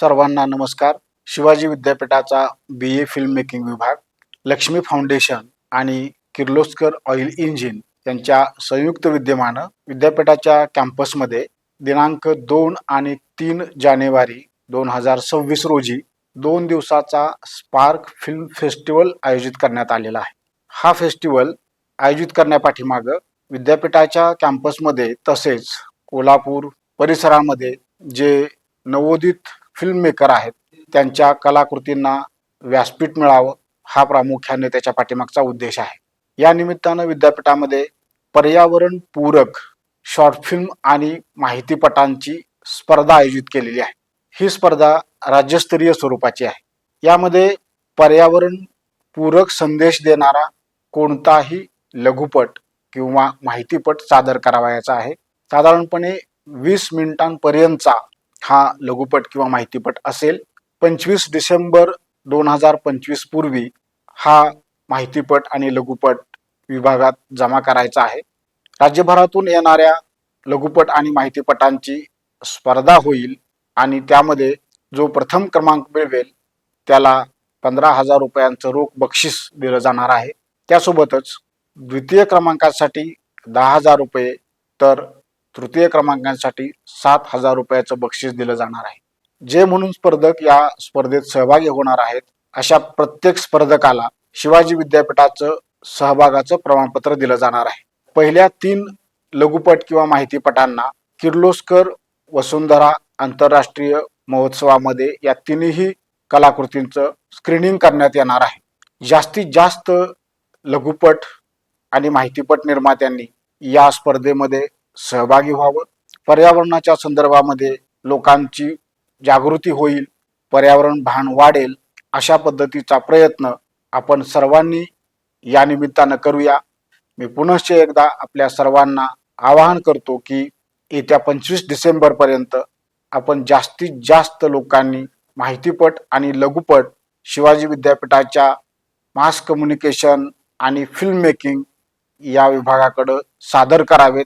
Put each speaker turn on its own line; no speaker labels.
सर्वांना नमस्कार. शिवाजी विद्यापीठाचा बी ए फिल्म मेकिंग विभाग लक्ष्मी फाउंडेशन आणि किर्लोस्कर ऑइल इंजिन यांच्या संयुक्त विद्यमानं विद्यापीठाच्या कॅम्पसमध्ये दिनांक दोन आणि तीन जानेवारी दोन हजार सव्वीस रोजी दोन दिवसाचा स्पार्क फिल्म फेस्टिवल आयोजित करण्यात आलेला आहे. हा फेस्टिवल आयोजित करण्यापाठीमागं विद्यापीठाच्या कॅम्पसमध्ये तसेच कोल्हापूर परिसरामध्ये जे नवोदित फिल्म मेकर आहेत. त्यांच्या कलाकृतींना व्यासपीठ मिळावं हा प्रामुख्याने त्याच्या पाठीमागचा उद्देश आहे. या निमित्तानं विद्यापीठामध्ये पर्यावरण पूरक शॉर्ट फिल्म आणि माहितीपटांची स्पर्धा आयोजित केलेली आहे. ही स्पर्धा राज्यस्तरीय स्वरूपाची आहे. यामध्ये पर्यावरण पूरक संदेश देणारा कोणताही लघुपट किंवा माहितीपट सादर करावयाचा आहे. साधारणपणे वीस मिनिटांपर्यंतचा हा लघुपट किंवा माहितीपट असेल. पंचवीस डिसेंबर दोन हजार पंचवीस पूर्वी हा माहितीपट आणि लघुपट विभागात जमा करायचा आहे. राज्यभरातून येणाऱ्या लघुपट आणि माहितीपटांची स्पर्धा होईल आणि त्यामध्ये जो प्रथम क्रमांक मिळवेल त्याला पंधरा हजार रुपयांचं रोख बक्षीस दिलं जाणार आहे. त्यासोबतच द्वितीय क्रमांकासाठी दहा हजार रुपये तर तृतीय क्रमांकासाठी सात हजार रुपयाचं बक्षीस दिलं जाणार आहे. जे म्हणून स्पर्धक या स्पर्धेत सहभागी होणार आहेत अशा प्रत्येक स्पर्धकाला शिवाजी विद्यापीठाचं सहभागाचं प्रमाणपत्र दिलं जाणार आहे. पहिल्या तीन लघुपट किंवा माहितीपटांना किर्लोस्कर वसुंधरा आंतरराष्ट्रीय महोत्सवामध्ये या तिन्ही कलाकृतींचं स्क्रीनिंग करण्यात येणार आहे. जास्तीत जास्त लघुपट आणि माहितीपट निर्मात्यांनी या स्पर्धेमध्ये सहभागी व्हावं. पर्यावरणाच्या संदर्भामध्ये लोकांची जागृती होईल पर्यावरण भान वाढेल अशा पद्धतीचा प्रयत्न आपण सर्वांनी या निमित्तानं करूया. मी पुनश्च एकदा आपल्या सर्वांना आवाहन करतो की येत्या पंचवीस डिसेंबरपर्यंत आपण जास्तीत जास्त लोकांनी माहितीपट आणि लघुपट शिवाजी विद्यापीठाच्या मास कम्युनिकेशन आणि फिल्म मेकिंग या विभागाकडं सादर करावेत.